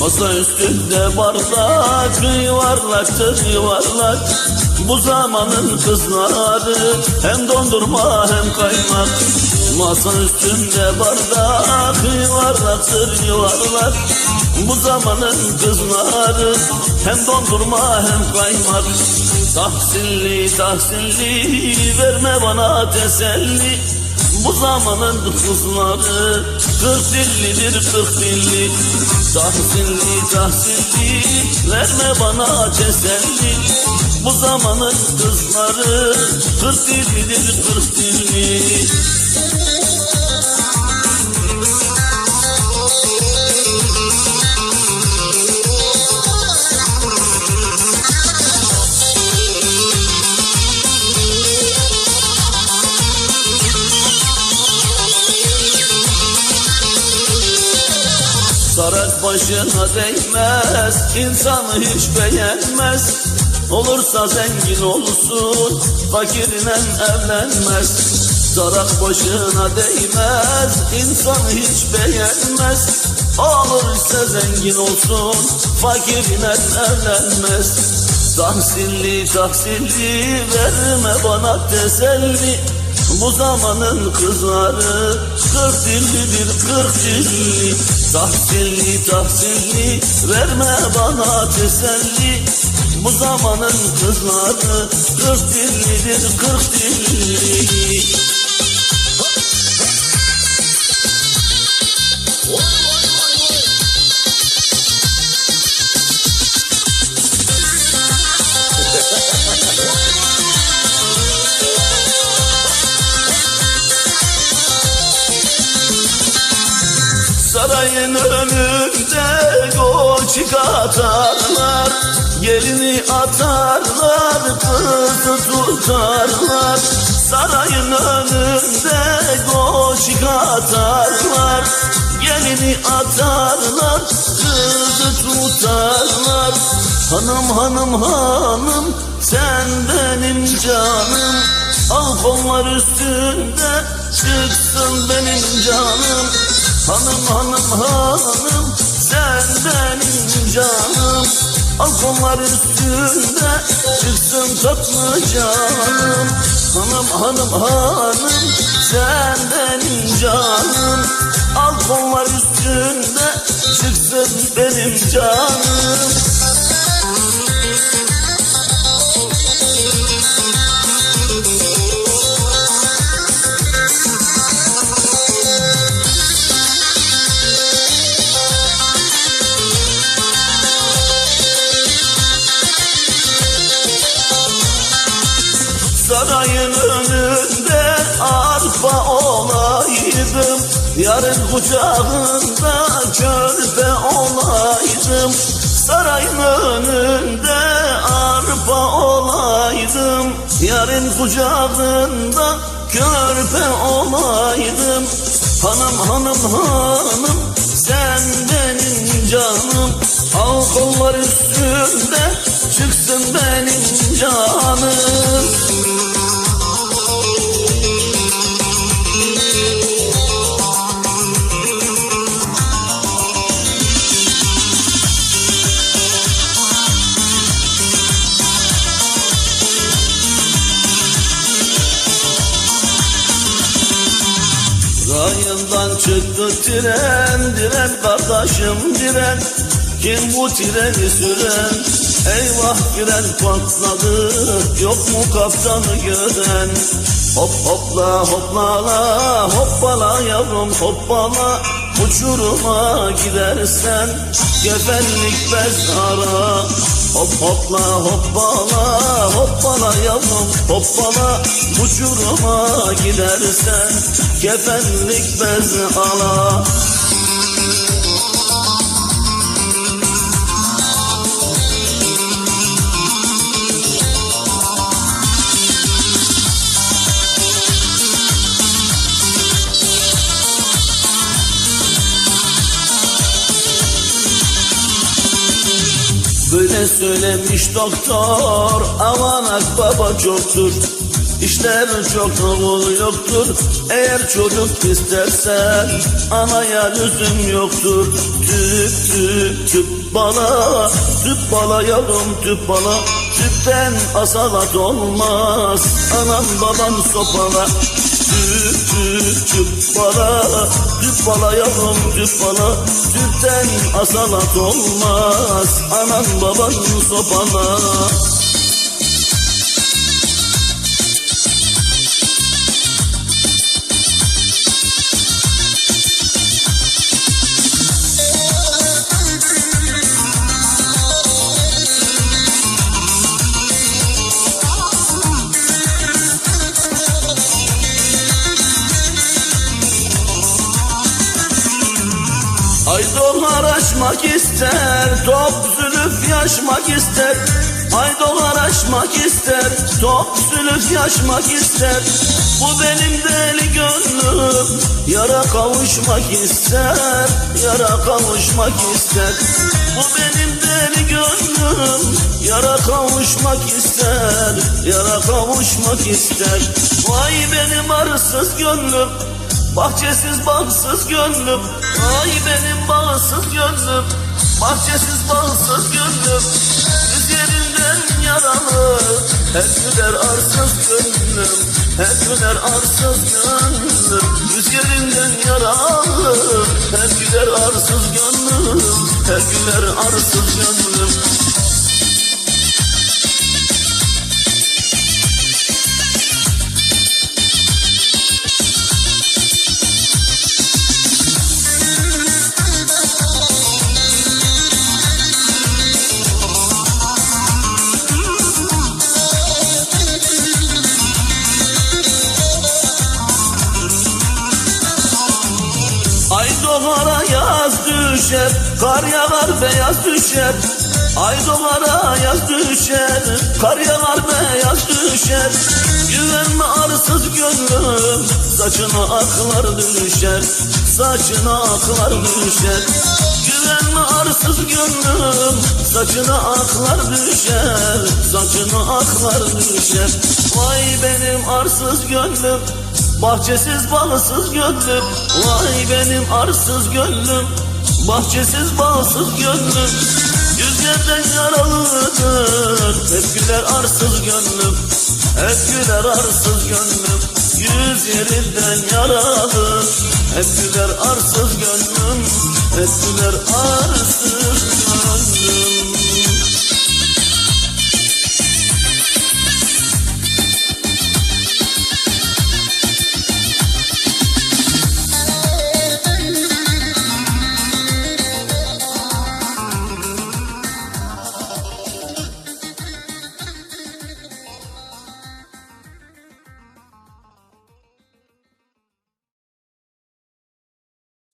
Masa üstünde bardak yuvarlak yuvarlak bu zamanın kızları hem dondurma hem kaymak. Masa üstünde bardak yuvarlaktır yuvarlak Bu zamanın kızları hem dondurma hem kaymak. Tahsilli tahsilli verme bana teselli bu zamanın kızları kırk dillidir kırk dilli. Tahsilli tahsilli verme bana teselli Bu zamanın kızları kırk dillidir kırk dilli başına değmez, insanı hiç beğenmez. Olursa zengin olsun, fakirle evlenmez. Sarak başına değmez, insanı hiç beğenmez. Olursa zengin olsun, fakirle evlenmez. Tahsilli tahsilli verme bana teselli bu zamanın kızları kırk dillidir kırk dilli. Tahsilli tahsilli verme bana teselli. Bu zamanın kızları kırk dillidir kırk dilli Sarayın önünde goçik atarlar Gelini atarlar kızı tutarlar. Sarayın önünde goçik atarlar Gelini atarlar kızı tutarlar. Hanım hanım hanım sen benim canım. Al kollar üstünde çıksın benim canım Hanım hanım hanım sen benim canım. Al kollar üstünde çıksın tatlı canım. Hanım hanım hanım sen benim canım. Al kollar üstünde çıksın benim canım Sarayın önünde arpa olaydım. Yarın kucağında körpe olaydım. Sarayın önünde arpa olaydım. Yarın kucağında körpe olaydım. Hanım hanım hanım sen benim canım. Al kollar üstünde çıksın benim canım çıktı tren, diren kardeşim diren Kim bu treni süren? Eyvah fren patladı, yok mu kaptanı gören? Hop hopla hoplala, hoppala yavrum hoppala Uçuruma gidersen gefenlik bez ara Hop hopla hoppala hoppala yavrum hoppala. Uçuruma gidersen kefenlik bez ala Söylemiş doktor Aman akbaba çoktur. İşler çok oğul yoktur Eğer çocuk istersen Anaya lüzum yoktur. Tüp tüp tüp bala Tüp bala yavrum tüp bala. Tüpten asalat olmaz Anam baban sopala Tüp tüp tüp bala Tüp bala yavrum tüp bala. Tüpten asalat olmaz Anam baban sopala Ay dolar açmak ister, top zülüf yaşmak ister. Ay dolar açmak ister, top zülüf yaşmak ister. Bu benim deli gönlüm, yara kavuşmak ister, yara kavuşmak ister. Bu benim deli gönlüm, yara kavuşmak ister, yara kavuşmak ister. Vay benim arsız gönlüm, Bahçesiz bağsız gönlüm. Ay benim bağsız gönlüm. Bahçesiz bağsız gönlüm. Yüz yerinden yaralı. Her güler arsız gönlüm. Her güler arsız gönlüm. Yüz yerinden yaralı. Her güler arsız gönlüm. Her güler arsız gönlüm doğara yaz düşer, kar yağar beyaz düşer. Ay doğara yaz düşer, kar yağar beyaz düşer. Güvenme arsız gönlüm, saçına aklar düşer. Saçına aklar düşer. Güvenme arsız gönlüm, saçına aklar düşer. Saçına aklar düşer. Vay benim arsız gönlüm, Bahçesiz balısız gönlüm. Vay benim arsız gönlüm. Bahçesiz balsız gönlüm. Yüz yerden yaralıdır. Hep güler arsız gönlüm. Hep güler arsız gönlüm. Yüz yerinden yaralı Hep güler arsız gönlüm. Hep güler arsız gönlüm